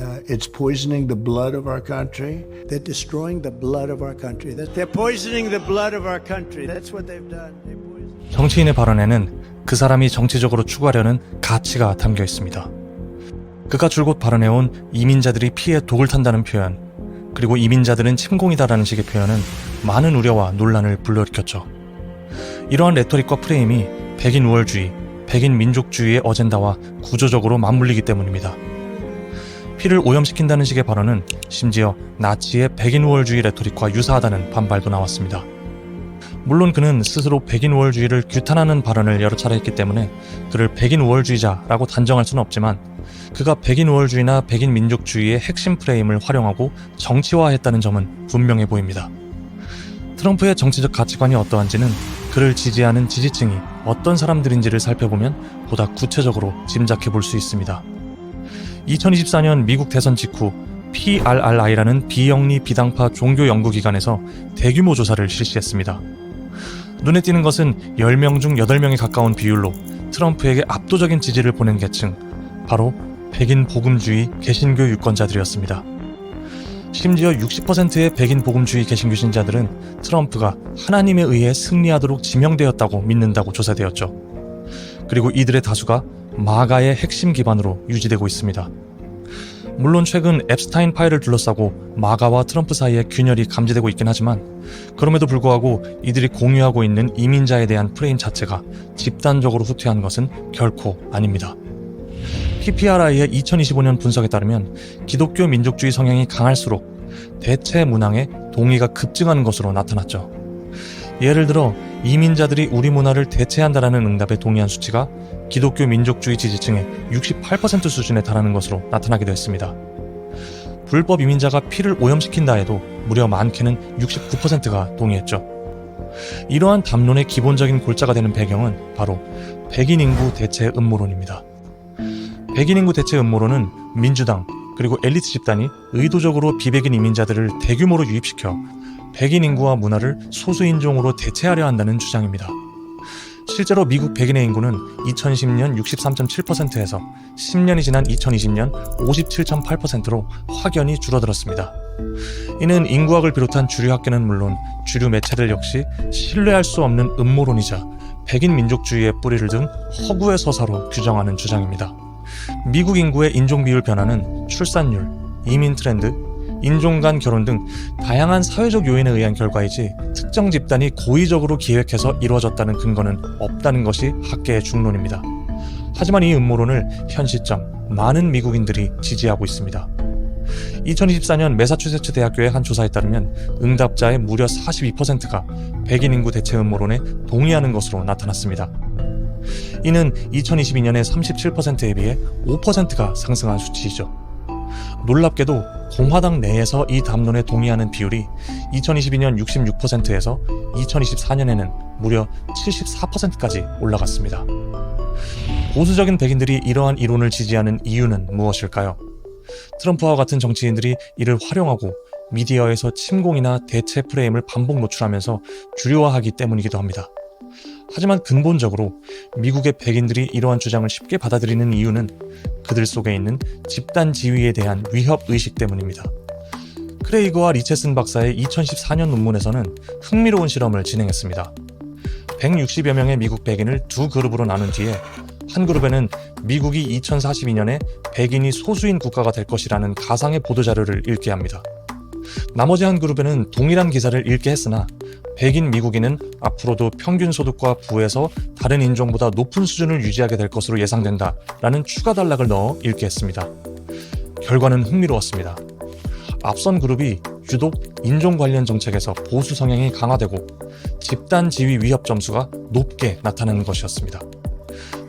Uh, it's poisoning the blood of our country. They're destroying the blood of our country. They're poisoning the blood of our country. That's what they've done. 정치인의 발언에는 그 사람이 정치적으로 추구하려는 가치가 담겨 있습니다. 그가 줄곧 발언해온 이민자들이 피에 독을 탄다는 표현, 그리고 이민자들은 침공이다라는 식의 표현은 많은 우려와 논란을 불러일으켰죠. 이러한 레토릭과 프레임이 백인 우월주의, 백인 민족주의의 어젠다와 구조적으로 맞물리기 때문입니다. 피를 오염시킨다는 식의 발언은 심지어 나치의 백인 우월주의 레토릭과 유사하다는 반발도 나왔습니다. 물론 그는 스스로 백인 우월주의를 규탄하는 발언을 여러 차례 했기 때문에 그를 백인 우월주의자라고 단정할 수는 없지만 그가 백인 우월주의나 백인 민족주의의 핵심 프레임을 활용하고 정치화했다는 점은 분명해 보입니다. 트럼프의 정치적 가치관이 어떠한지는 그를 지지하는 지지층이 어떤 사람들인지를 살펴보면 보다 구체적으로 짐작해 볼 수 있습니다. 2024년 미국 대선 직후 PRRI라는 비영리 비당파 종교 연구기관에서 대규모 조사를 실시했습니다. 눈에 띄는 것은 10명 중 8명에 가까운 비율로 트럼프에게 압도적인 지지를 보낸 계층, 바로 백인 복음주의 개신교 유권자들이었습니다. 심지어 60%의 백인 복음주의 개신교 신자들은 트럼프가 하나님에 의해 승리하도록 지명되었다고 믿는다고 조사되었죠. 그리고 이들의 다수가 마가의 핵심 기반으로 유지되고 있습니다. 물론 최근 앱스타인 파일을 둘러싸고 마가와 트럼프 사이에 균열이 감지되고 있긴 하지만 그럼에도 불구하고 이들이 공유하고 있는 이민자에 대한 프레임 자체가 집단적으로 후퇴한 것은 결코 아닙니다. PPRI의 2025년 분석에 따르면 기독교 민족주의 성향이 강할수록 대체 문항의 동의가 급증하는 것으로 나타났죠. 예를 들어 이민자들이 우리 문화를 대체한다라는 응답에 동의한 수치가 기독교 민족주의 지지층의 68% 수준에 달하는 것으로 나타나기도 했습니다. 불법 이민자가 피를 오염시킨다 해도 무려 많게는 69%가 동의했죠. 이러한 담론의 기본적인 골자가 되는 배경은 바로 백인 인구 대체 음모론입니다. 백인 인구 대체 음모론은 민주당 그리고 엘리트 집단이 의도적으로 비백인 이민자들을 대규모로 유입시켜 백인 인구와 문화를 소수 인종으로 대체하려 한다는 주장입니다. 실제로 미국 백인의 인구는 2010년 63.7%에서 10년이 지난 2020년 57.8%로 확연히 줄어들었습니다. 이는 인구학을 비롯한 주류 학계는 물론 주류 매체들 역시 신뢰할 수 없는 음모론이자 백인 민족주의의 뿌리를 든 허구의 서사로 규정하는 주장입니다. 미국 인구의 인종 비율 변화는 출산율, 이민 트렌드, 인종 간 결혼 등 다양한 사회적 요인에 의한 결과이지 특정 집단이 고의적으로 기획해서 이루어졌다는 근거는 없다는 것이 학계의 중론입니다. 하지만 이 음모론을 현 시점 많은 미국인들이 지지하고 있습니다. 2024년 매사추세츠 대학교의 한 조사에 따르면 응답자의 무려 42%가 백인 인구 대체 음모론에 동의하는 것으로 나타났습니다. 이는 2022년의 37%에 비해 5%가 상승한 수치이죠. 놀랍게도 공화당 내에서 이 담론에 동의하는 비율이 2022년 66%에서 2024년에는 무려 74%까지 올라갔습니다. 보수적인 백인들이 이러한 이론을 지지하는 이유는 무엇일까요? 트럼프와 같은 정치인들이 이를 활용하고 미디어에서 침공이나 대체 프레임을 반복 노출하면서 주류화하기 때문이기도 합니다. 하지만 근본적으로 미국의 백인들이 이러한 주장을 쉽게 받아들이는 이유는 그들 속에 있는 집단 지위에 대한 위협 의식 때문입니다. 크레이거와 리체슨 박사의 2014년 논문에서는 흥미로운 실험을 진행했습니다. 160여 명의 미국 백인을 두 그룹으로 나눈 뒤에 한 그룹에는 미국이 2042년에 백인이 소수인 국가가 될 것이라는 가상의 보도자료를 읽게 합니다. 나머지 한 그룹에는 동일한 기사를 읽게 했으나 백인 미국인은 앞으로도 평균 소득과 부에서 다른 인종보다 높은 수준을 유지하게 될 것으로 예상된다 라는 추가 단락을 넣어 읽게 했습니다. 결과는 흥미로웠습니다. 앞선 그룹이 유독 인종 관련 정책에서 보수 성향이 강화되고 집단 지위 위협 점수가 높게 나타나는 것이었습니다.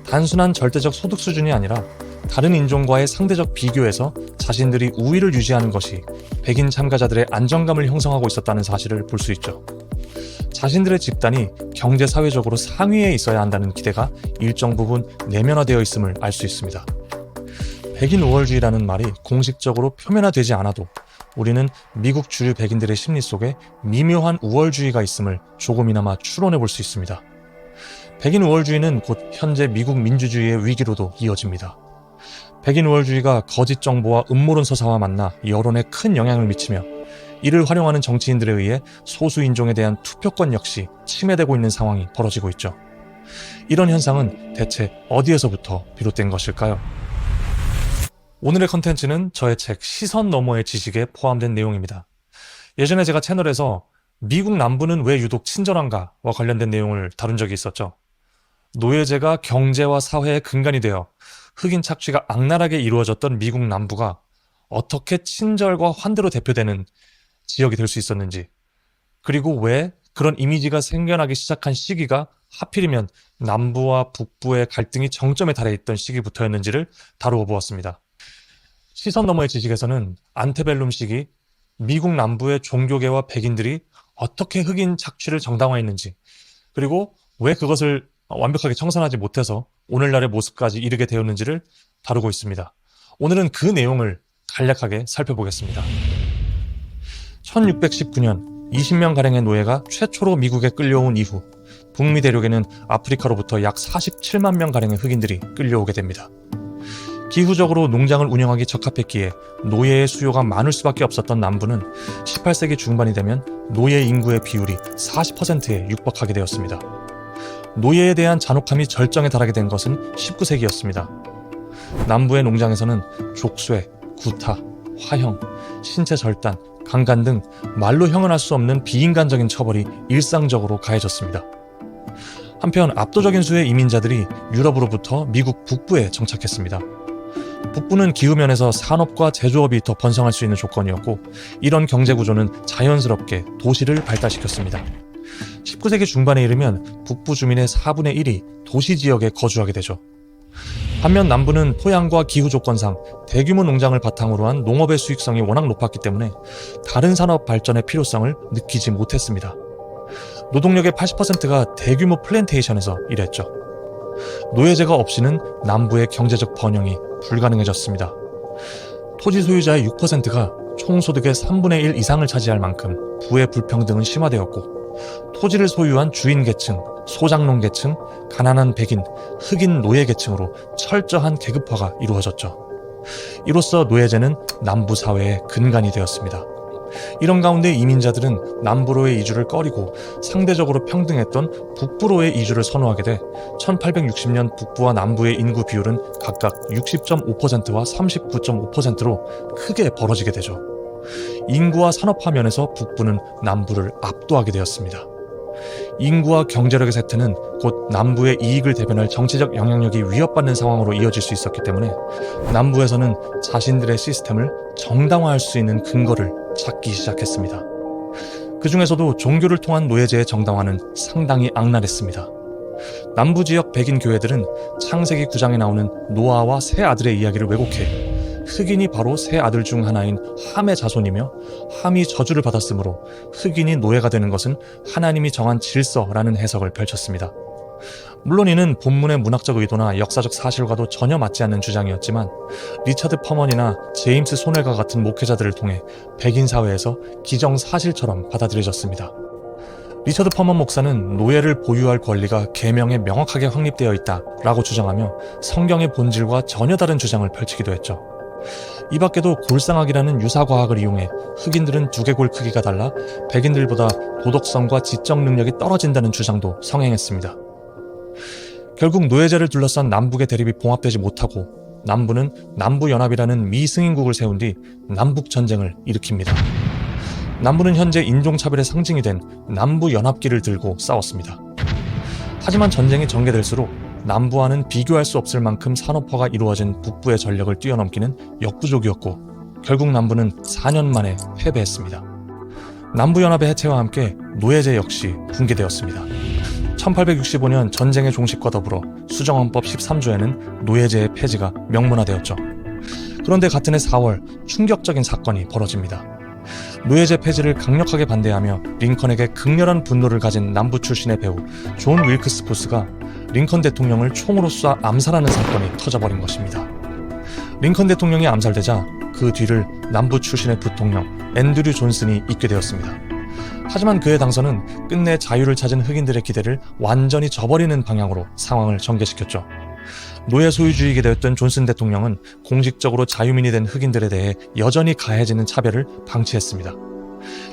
단순한 절대적 소득 수준이 아니라 다른 인종과의 상대적 비교에서 자신들이 우위를 유지하는 것이 백인 참가자들의 안정감을 형성하고 있었다는 사실을 볼 수 있죠. 자신들의 집단이 경제 사회적으로 상위에 있어야 한다는 기대가 일정 부분 내면화되어 있음을 알 수 있습니다. 백인 우월주의라는 말이 공식적으로 표면화되지 않아도 우리는 미국 주류 백인들의 심리 속에 미묘한 우월주의가 있음을 조금이나마 추론해 볼 수 있습니다. 백인 우월주의는 곧 현재 미국 민주주의의 위기로도 이어집니다. 백인 우월주의가 거짓 정보와 음모론 서사와 만나 여론에 큰 영향을 미치며 이를 활용하는 정치인들에 의해 소수 인종에 대한 투표권 역시 침해되고 있는 상황이 벌어지고 있죠. 이런 현상은 대체 어디에서부터 비롯된 것일까요? 오늘의 컨텐츠는 저의 책 시선 너머의 지식에 포함된 내용입니다. 예전에 제가 채널에서 미국 남부는 왜 유독 친절한가와 관련된 내용을 다룬 적이 있었죠. 노예제가 경제와 사회의 근간이 되어 흑인 착취가 악랄하게 이루어졌던 미국 남부가 어떻게 친절과 환대로 대표되는 지역이 될 수 있었는지, 그리고 왜 그런 이미지가 생겨나기 시작한 시기가 하필이면 남부와 북부의 갈등이 정점에 달해 있던 시기부터였는지를 다루어 보았습니다. 시선 너머의 지식에서는 안테벨룸 시기 미국 남부의 종교계와 백인들이 어떻게 흑인 착취를 정당화했는지, 그리고 왜 그것을 완벽하게 청산하지 못해서 오늘날의 모습까지 이르게 되었는지를 다루고 있습니다. 오늘은 그 내용을 간략하게 살펴보겠습니다. 1619년 20명가량의 노예가 최초로 미국에 끌려온 이후 북미 대륙에는 아프리카로부터 약 47만 명가량의 흑인들이 끌려오게 됩니다. 기후적으로 농장을 운영하기 적합했기에 노예의 수요가 많을 수밖에 없었던 남부는 18세기 중반이 되면 노예 인구의 비율이 40%에 육박하게 되었습니다. 노예에 대한 잔혹함이 절정에 달하게 된 것은 19세기였습니다. 남부의 농장에서는 족쇄, 구타, 화형, 신체 절단, 강간 등 말로 형언할 수 없는 비인간적인 처벌이 일상적으로 가해졌습니다. 한편 압도적인 수의 이민자들이 유럽으로부터 미국 북부에 정착했습니다. 북부는 기후면에서 산업과 제조업이 더 번성할 수 있는 조건이었고 이런 경제 구조는 자연스럽게 도시를 발달시켰습니다. 19세기 중반에 이르면 북부 주민의 4분의 1이 도시 지역에 거주하게 되죠. 반면 남부는 토양과 기후 조건상 대규모 농장을 바탕으로 한 농업의 수익성이 워낙 높았기 때문에 다른 산업 발전의 필요성을 느끼지 못했습니다. 노동력의 80%가 대규모 플랜테이션에서 일했죠. 노예제가 없이는 남부의 경제적 번영이 불가능해졌습니다. 토지 소유자의 6%가 총소득의 3분의 1 이상을 차지할 만큼 부의 불평등은 심화되었고 토지를 소유한 주인 계층, 소장농 계층, 가난한 백인, 흑인 노예 계층으로 철저한 계급화가 이루어졌죠. 이로써 노예제는 남부 사회의 근간이 되었습니다. 이런 가운데 이민자들은 남부로의 이주를 꺼리고 상대적으로 평등했던 북부로의 이주를 선호하게 돼 1860년 북부와 남부의 인구 비율은 각각 60.5%와 39.5%로 크게 벌어지게 되죠. 인구와 산업화 면에서 북부는 남부를 압도하게 되었습니다. 인구와 경제력의 쇠퇴는 곧 남부의 이익을 대변할 정치적 영향력이 위협받는 상황으로 이어질 수 있었기 때문에 남부에서는 자신들의 시스템을 정당화할 수 있는 근거를 찾기 시작했습니다. 그 중에서도 종교를 통한 노예제의 정당화는 상당히 악랄했습니다. 남부 지역 백인 교회들은 창세기 9장에 나오는 노아와 세 아들의 이야기를 왜곡해 흑인이 바로 세 아들 중 하나인 함의 자손이며 함이 저주를 받았으므로 흑인이 노예가 되는 것은 하나님이 정한 질서라는 해석을 펼쳤습니다. 물론 이는 본문의 문학적 의도나 역사적 사실과도 전혀 맞지 않는 주장이었지만 리차드 퍼먼이나 제임스 소넬과 같은 목회자들을 통해 백인 사회에서 기정사실처럼 받아들여졌습니다. 리처드 퍼먼 목사는 노예를 보유할 권리가 계명에 명확하게 확립되어 있다라고 주장하며 성경의 본질과 전혀 다른 주장을 펼치기도 했죠. 이 밖에도 골상학이라는 유사과학을 이용해 흑인들은 두개골 크기가 달라 백인들보다 도덕성과 지적 능력이 떨어진다는 주장도 성행했습니다. 결국 노예제를 둘러싼 남북의 대립이 봉합되지 못하고 남부는 남부연합이라는 미승인국을 세운 뒤 남북전쟁을 일으킵니다. 남부는 현재 인종차별의 상징이 된 남부연합기를 들고 싸웠습니다. 하지만 전쟁이 전개될수록 남부와는 비교할 수 없을 만큼 산업화가 이루어진 북부의 전력을 뛰어넘기는 역부족이었고 결국 남부는 4년 만에 패배했습니다. 남부연합의 해체와 함께 노예제 역시 붕괴되었습니다. 1865년 전쟁의 종식과 더불어 수정헌법 13조에는 노예제의 폐지가 명문화되었죠. 그런데 같은 해 4월 충격적인 사건이 벌어집니다. 노예제 폐지를 강력하게 반대하며 링컨에게 극렬한 분노를 가진 남부 출신의 배우 존 윌크스 포스가 링컨 대통령을 총으로 쏴 암살하는 사건이 터져버린 것입니다. 링컨 대통령이 암살되자 그 뒤를 남부 출신의 부통령 앤드류 존슨이 잇게 되었습니다. 하지만 그의 당선은 끝내 자유를 찾은 흑인들의 기대를 완전히 저버리는 방향으로 상황을 전개시켰죠. 노예 소유주의게 되었던 존슨 대통령은 공식적으로 자유민이 된 흑인들에 대해 여전히 가해지는 차별을 방치했습니다.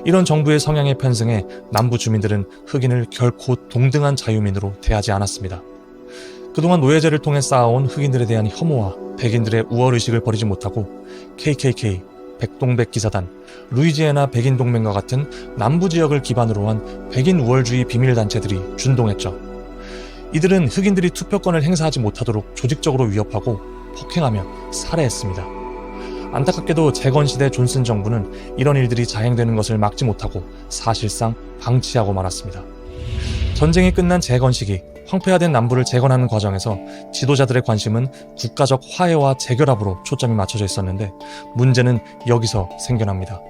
이런 정부의 성향에 편승해 남부 주민들은 흑인을 결코 동등한 자유민으로 대하지 않았습니다. 그동안 노예제를 통해 쌓아온 흑인들에 대한 혐오와 백인들의 우월의식을 버리지 못하고 KKK, 백동백 기사단, 루이지애나 백인 동맹과 같은 남부 지역을 기반으로 한 백인 우월주의 비밀 단체들이 준동했죠. 이들은 흑인들이 투표권을 행사하지 못하도록 조직적으로 위협하고 폭행하며 살해했습니다. 안타깝게도 재건 시대 존슨 정부는 이런 일들이 자행되는 것을 막지 못하고 사실상 방치하고 말았습니다. 전쟁이 끝난 재건 시기 황폐화된 남부를 재건하는 과정에서 지도자들의 관심은 국가적 화해와 재결합으로 초점이 맞춰져 있었는데 문제는 여기서 생겨납니다.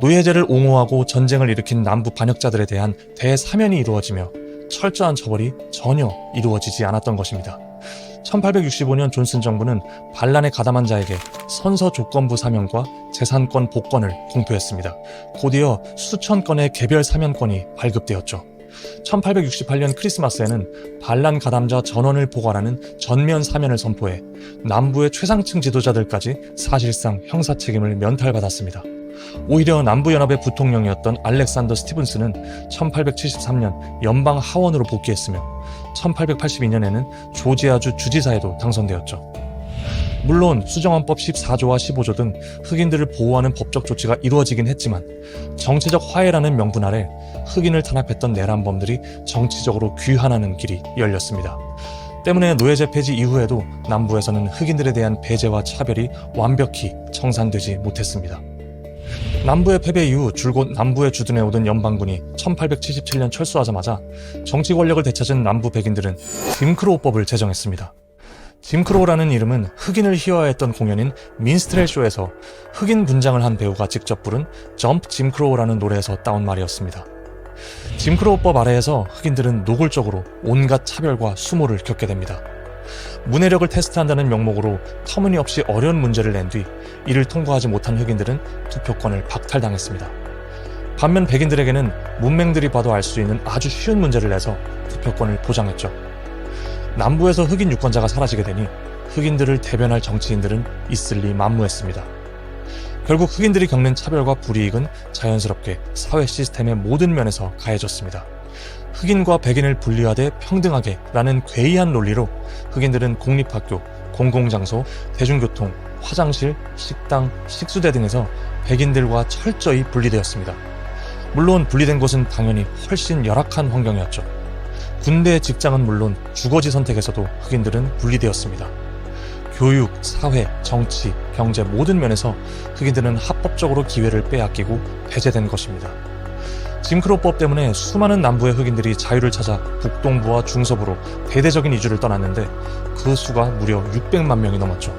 노예제를 옹호하고 전쟁을 일으킨 남부 반역자들에 대한 대사면이 이루어지며 철저한 처벌이 전혀 이루어지지 않았던 것입니다. 1865년 존슨 정부는 반란에 가담한 자에게 선서 조건부 사면과 재산권 복권을 공표했습니다. 곧이어 수천 건의 개별 사면권이 발급되었죠. 1868년 크리스마스에는 반란 가담자 전원을 포괄하는 전면 사면을 선포해 남부의 최상층 지도자들까지 사실상 형사 책임을 면탈받았습니다. 오히려 남부연합의 부통령이었던 알렉산더 스티븐스는 1873년 연방 하원으로 복귀했으며 1882년에는 조지아주 주지사에도 당선되었죠. 물론 수정헌법 14조와 15조 등 흑인들을 보호하는 법적 조치가 이루어지긴 했지만 정치적 화해라는 명분 아래 흑인을 탄압했던 내란범들이 정치적으로 귀환하는 길이 열렸습니다. 때문에 노예제 폐지 이후에도 남부에서는 흑인들에 대한 배제와 차별이 완벽히 청산되지 못했습니다. 남부의 패배 이후 줄곧 남부에 주둔해 오던 연방군이 1877년 철수하자마자 정치 권력을 되찾은 남부 백인들은 짐크로우법을 제정했습니다. 짐크로우라는 이름은 흑인을 희화했던 공연인 민스트렐 쇼에서 흑인 분장을 한 배우가 직접 부른 점프 짐크로우라는 노래에서 따온 말이었습니다. 짐크로우법 아래에서 흑인들은 노골적으로 온갖 차별과 수모를 겪게 됩니다. 문해력을 테스트한다는 명목으로 터무니없이 어려운 문제를 낸 뒤 이를 통과하지 못한 흑인들은 투표권을 박탈당했습니다. 반면 백인들에게는 문맹들이 봐도 알 수 있는 아주 쉬운 문제를 내서 투표권을 보장했죠. 남부에서 흑인 유권자가 사라지게 되니 흑인들을 대변할 정치인들은 있을 리 만무했습니다. 결국 흑인들이 겪는 차별과 불이익은 자연스럽게 사회 시스템의 모든 면에서 가해졌습니다. 흑인과 백인을 분리하되 평등하게 라는 괴이한 논리로 흑인들은 공립학교, 공공장소, 대중교통, 화장실, 식당, 식수대 등에서 백인들과 철저히 분리되었습니다. 물론 분리된 곳은 당연히 훨씬 열악한 환경이었죠. 군대, 직장은 물론 주거지 선택에서도 흑인들은 분리되었습니다. 교육, 사회, 정치, 경제 모든 면에서 흑인들은 합법적으로 기회를 빼앗기고 배제된 것입니다. 짐크로법 때문에 수많은 남부의 흑인들이 자유를 찾아 북동부와 중서부로 대대적인 이주를 떠났는데 그 수가 무려 600만 명이 넘었죠.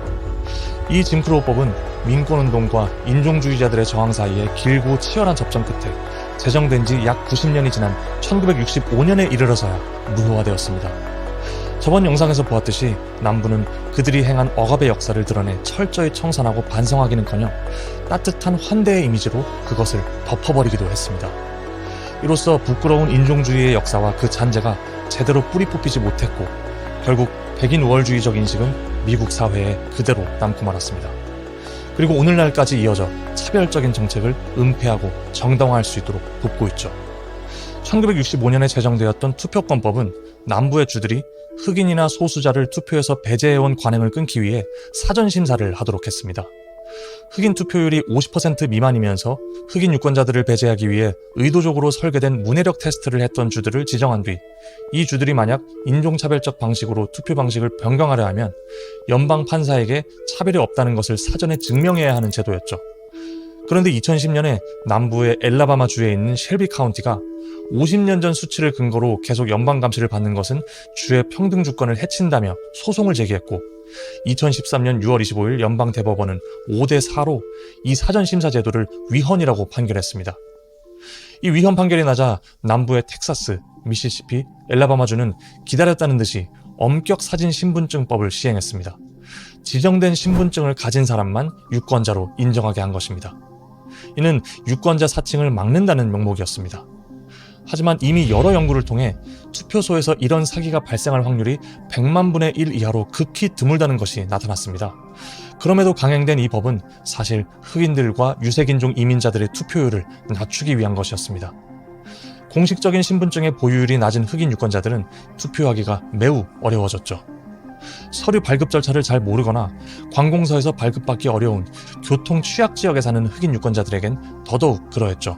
이 짐크로법은 민권운동과 인종주의자들의 저항 사이에 길고 치열한 접전 끝에 제정된 지 약 90년이 지난 1965년에 이르러서야 무효화되었습니다. 저번 영상에서 보았듯이 남부는 그들이 행한 억압의 역사를 드러내 철저히 청산하고 반성하기는커녕 따뜻한 환대의 이미지로 그것을 덮어버리기도 했습니다. 이로써 부끄러운 인종주의의 역사와 그 잔재가 제대로 뿌리 뽑히지 못했고 결국 백인 우월주의적 인식은 미국 사회에 그대로 남고 말았습니다. 그리고 오늘날까지 이어져 차별적인 정책을 은폐하고 정당화할 수 있도록 돕고 있죠. 1965년에 제정되었던 투표권법은 남부의 주들이 흑인이나 소수자를 투표에서 배제해온 관행을 끊기 위해 사전심사를 하도록 했습니다. 흑인 투표율이 50% 미만이면서 흑인 유권자들을 배제하기 위해 의도적으로 설계된 문해력 테스트를 했던 주들을 지정한 뒤 이 주들이 만약 인종차별적 방식으로 투표 방식을 변경하려 하면 연방 판사에게 차별이 없다는 것을 사전에 증명해야 하는 제도였죠. 그런데 2010년에 남부의 엘라바마 주에 있는 쉘비 카운티가 50년 전 수치를 근거로 계속 연방 감시를 받는 것은 주의 평등 주권을 해친다며 소송을 제기했고 2013년 6월 25일 연방 대법원은 5대 4로 이 사전 심사 제도를 위헌이라고 판결했습니다. 이 위헌 판결이 나자 남부의 텍사스, 미시시피, 엘라바마주는 기다렸다는 듯이 엄격 사진 신분증법을 시행했습니다. 지정된 신분증을 가진 사람만 유권자로 인정하게 한 것입니다. 이는 유권자 사칭을 막는다는 명목이었습니다. 하지만 이미 여러 연구를 통해 투표소에서 이런 사기가 발생할 확률이 100만 분의 1 이하로 극히 드물다는 것이 나타났습니다. 그럼에도 강행된 이 법은 사실 흑인들과 유색인종 이민자들의 투표율을 낮추기 위한 것이었습니다. 공식적인 신분증의 보유율이 낮은 흑인 유권자들은 투표하기가 매우 어려워졌죠. 서류 발급 절차를 잘 모르거나 관공서에서 발급받기 어려운 교통 취약 지역에 사는 흑인 유권자들에겐 더더욱 그러했죠.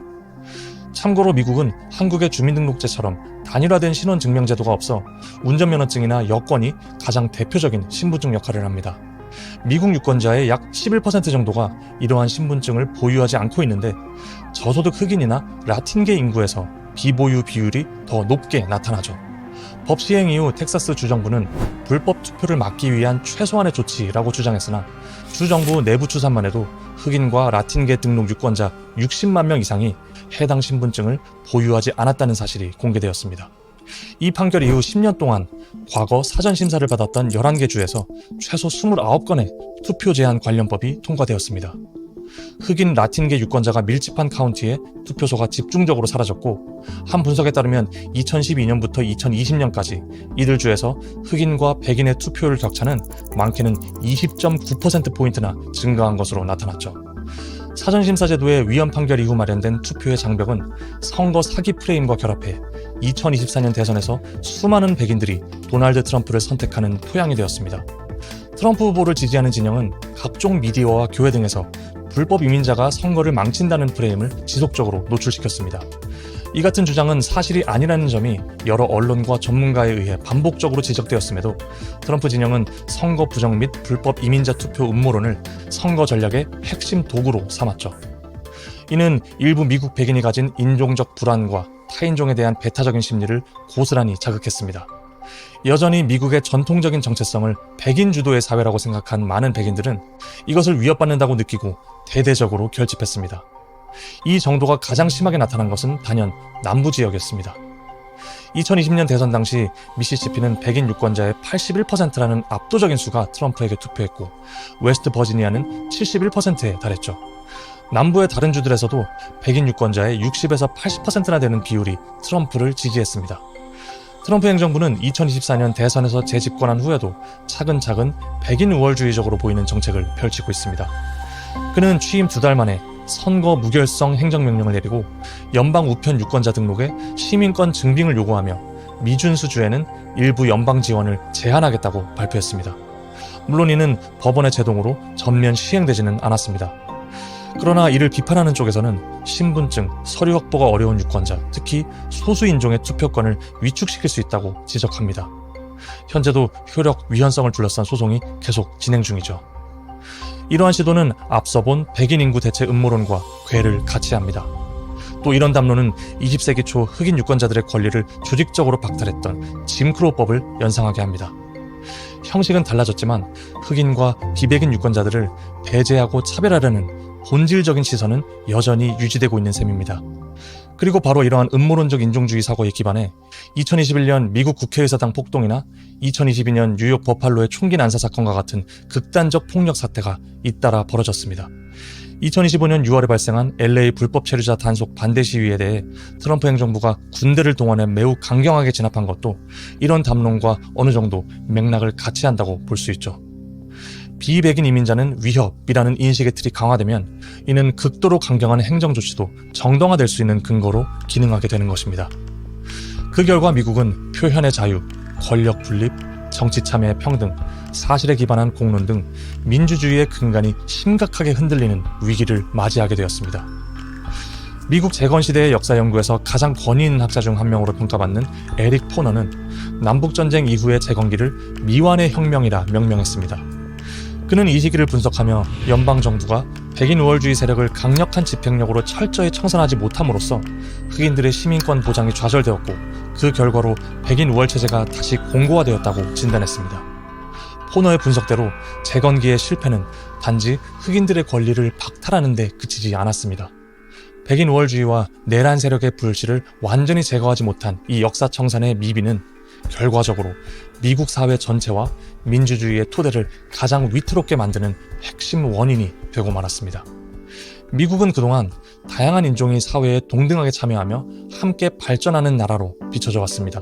참고로 미국은 한국의 주민등록제처럼 단일화된 신원 증명 제도가 없어 운전면허증이나 여권이 가장 대표적인 신분증 역할을 합니다. 미국 유권자의 약 11% 정도가 이러한 신분증을 보유하지 않고 있는데 저소득 흑인이나 라틴계 인구에서 비보유 비율이 더 높게 나타나죠. 법 시행 이후 텍사스 주정부는 불법 투표를 막기 위한 최소한의 조치라고 주장했으나 주정부 내부 추산만 해도 흑인과 라틴계 등록 유권자 60만 명 이상이 해당 신분증을 보유하지 않았다는 사실이 공개되었습니다. 이 판결 이후 10년 동안 과거 사전 심사를 받았던 11개 주에서 최소 29건의 투표 제한 관련법이 통과되었습니다. 흑인 라틴계 유권자가 밀집한 카운티에 투표소가 집중적으로 사라졌고 한 분석에 따르면 2012년부터 2020년까지 이들 주에서 흑인과 백인의 투표율 격차는 많게는 20.9%포인트나 증가한 것으로 나타났죠. 사전심사 제도의 위헌 판결 이후 마련된 투표의 장벽은 선거 사기 프레임과 결합해 2024년 대선에서 수많은 백인들이 도널드 트럼프를 선택하는 토양이 되었습니다. 트럼프 후보를 지지하는 진영은 각종 미디어와 교회 등에서 불법 이민자가 선거를 망친다는 프레임을 지속적으로 노출시켰습니다. 이 같은 주장은 사실이 아니라는 점이 여러 언론과 전문가에 의해 반복적으로 지적되었음에도 트럼프 진영은 선거 부정 및 불법 이민자 투표 음모론을 선거 전략의 핵심 도구로 삼았죠. 이는 일부 미국 백인이 가진 인종적 불안과 타인종에 대한 배타적인 심리를 고스란히 자극했습니다. 여전히 미국의 전통적인 정체성을 백인 주도의 사회라고 생각한 많은 백인들은 이것을 위협받는다고 느끼고 대대적으로 결집했습니다. 이 정도가 가장 심하게 나타난 것은 단연 남부 지역이었습니다. 2020년 대선 당시 미시시피는 백인 유권자의 81%라는 압도적인 수가 트럼프에게 투표했고 웨스트 버지니아는 71%에 달했죠. 남부의 다른 주들에서도 백인 유권자의 60에서 80%나 되는 비율이 트럼프를 지지했습니다. 트럼프 행정부는 2024년 대선에서 재집권한 후에도 차근차근 백인 우월주의적으로 보이는 정책을 펼치고 있습니다. 그는 취임 두 달 만에 선거 무결성 행정명령을 내리고 연방 우편 유권자 등록에 시민권 증빙을 요구하며 미준수 주에는 일부 연방 지원을 제한하겠다고 발표했습니다. 물론 이는 법원의 제동으로 전면 시행되지는 않았습니다. 그러나 이를 비판하는 쪽에서는 신분증, 서류 확보가 어려운 유권자, 특히 소수인종의 투표권을 위축시킬 수 있다고 지적합니다. 현재도 효력 위헌성을 둘러싼 소송이 계속 진행 중이죠. 이러한 시도는 앞서 본 백인 인구 대체 음모론과 궤를 같이 합니다. 또 이런 담론은 20세기 초 흑인 유권자들의 권리를 조직적으로 박탈했던 짐크로법을 연상하게 합니다. 형식은 달라졌지만 흑인과 비백인 유권자들을 배제하고 차별하려는 본질적인 시선은 여전히 유지되고 있는 셈입니다. 그리고 바로 이러한 음모론적 인종주의 사고에 기반해 2021년 미국 국회의사당 폭동이나 2022년 뉴욕 버팔로의 총기 난사 사건과 같은 극단적 폭력 사태가 잇따라 벌어졌습니다. 2025년 6월에 발생한 LA 불법 체류자 단속 반대 시위에 대해 트럼프 행정부가 군대를 동원해 매우 강경하게 진압한 것도 이런 담론과 어느 정도 맥락을 같이 한다고 볼 수 있죠. 비백인 이민자는 위협이라는 인식의 틀이 강화되면 이는 극도로 강경한 행정 조치도 정당화될 수 있는 근거로 기능하게 되는 것입니다. 그 결과 미국은 표현의 자유, 권력 분립, 정치 참여의 평등, 사실에 기반한 공론 등 민주주의의 근간이 심각하게 흔들리는 위기를 맞이하게 되었습니다. 미국 재건 시대의 역사 연구에서 가장 권위 있는 학자 중 한 명으로 평가받는 에릭 포너는 남북 전쟁 이후의 재건기를 미완의 혁명이라 명명했습니다. 그는 이 시기를 분석하며 연방 정부가 백인 우월주의 세력을 강력한 집행력으로 철저히 청산하지 못함으로써 흑인들의 시민권 보장이 좌절되었고 그 결과로 백인 우월 체제가 다시 공고화되었다고 진단했습니다. 포너의 분석대로 재건기의 실패는 단지 흑인들의 권리를 박탈하는 데 그치지 않았습니다. 백인 우월주의와 내란 세력의 불씨를 완전히 제거하지 못한 이 역사 청산의 미비는 결과적으로 미국 사회 전체와 민주주의의 토대를 가장 위태롭게 만드는 핵심 원인이 되고 말았습니다. 미국은 그동안 다양한 인종이 사회에 동등하게 참여하며 함께 발전하는 나라로 비춰져 왔습니다.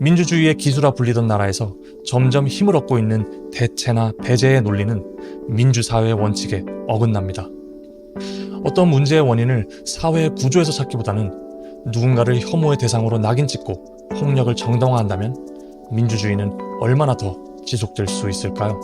민주주의의 기수라 불리던 나라에서 점점 힘을 얻고 있는 대체나 배제의 논리는 민주사회의 원칙에 어긋납니다. 어떤 문제의 원인을 사회의 구조에서 찾기보다는 누군가를 혐오의 대상으로 낙인 찍고 폭력을 정당화한다면 민주주의는 얼마나 더 지속될 수 있을까요?